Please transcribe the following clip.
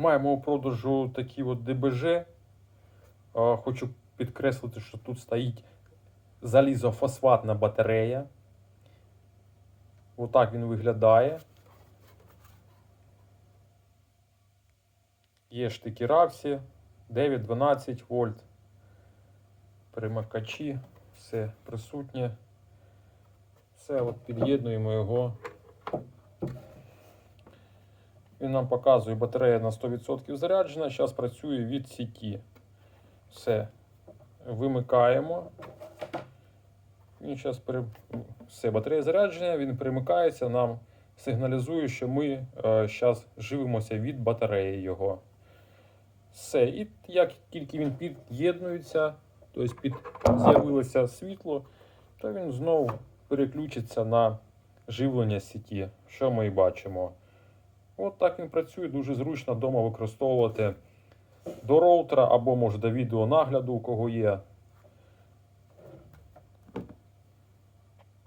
Маємо у продажу такі от ДБЖ. Хочу підкреслити, що тут стоїть залізофосфатна батарея. Отак він виглядає. Є штики Равсі 9-12 вольт. Перемикачі, все присутнє. Все, от під'єднуємо його. Він нам показує батарея на 100% заряджена. Зараз працює від сіті. Все. Вимикаємо. Він зараз пере... все, батарея заряджена, він перемикається, нам сигналізує, що ми зараз живимося від батареї його. Все. І як тільки він під'єднується, тобто під... з'явилося світло, то він знову переключиться на живлення сіті, що ми і бачимо. От так він працює, дуже зручно вдома використовувати до роутера або може до відеонагляду, у кого є